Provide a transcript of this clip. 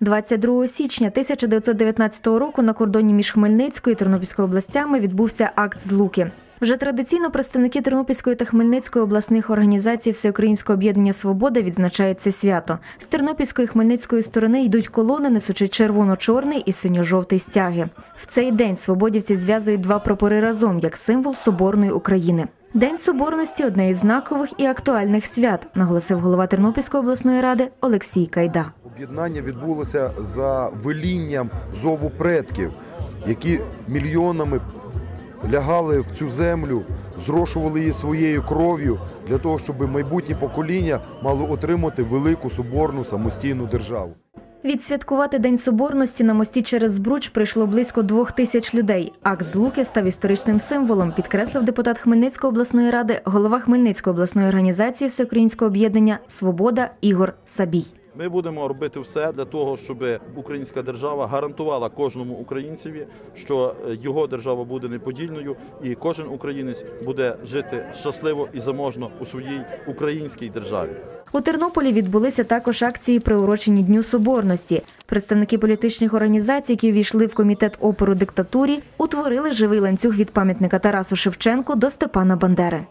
22 січня 1919 року на кордоні між Хмельницькою і Тернопільською областями відбувся акт злуки. Вже традиційно представники Тернопільської та Хмельницької обласних організацій Всеукраїнського об'єднання Свобода відзначають це свято. З Тернопільської і Хмельницької сторони йдуть колони, несучи червоно-чорний і синьо-жовтий стяги. В цей день свободівці зв'язують два прапори разом як символ соборної України. День соборності одне із знакових і актуальних свят, наголосив голова Тернопільської обласної ради Олексій Кайда. Об'єднання відбулося за велінням зову предків, які мільйонами лягали в цю землю, зрошували її своєю кров'ю для того, щоб майбутні покоління мали отримати велику соборну самостійну державу. Відсвяткувати День Соборності на мості через Збруч прийшло близько двох тисяч людей. Акт злуки став історичним символом, підкреслив депутат Хмельницької обласної ради, голова Хмельницької обласної організації Всеукраїнського об'єднання Свобода Ігор Сабій. Ми будемо робити все для того, щоб українська держава гарантувала кожному українцеві, що е, його держава буде неподільною, і кожен українець буде жити щасливо і заможно у своїй українській державі. У Тернополі відбулися також акції, приурочені Дню Соборності. Представники політичних організацій, які увійшли в комітет опору диктатурі, утворили живий ланцюг від пам'ятника Тарасу Шевченку до Степана Бандери.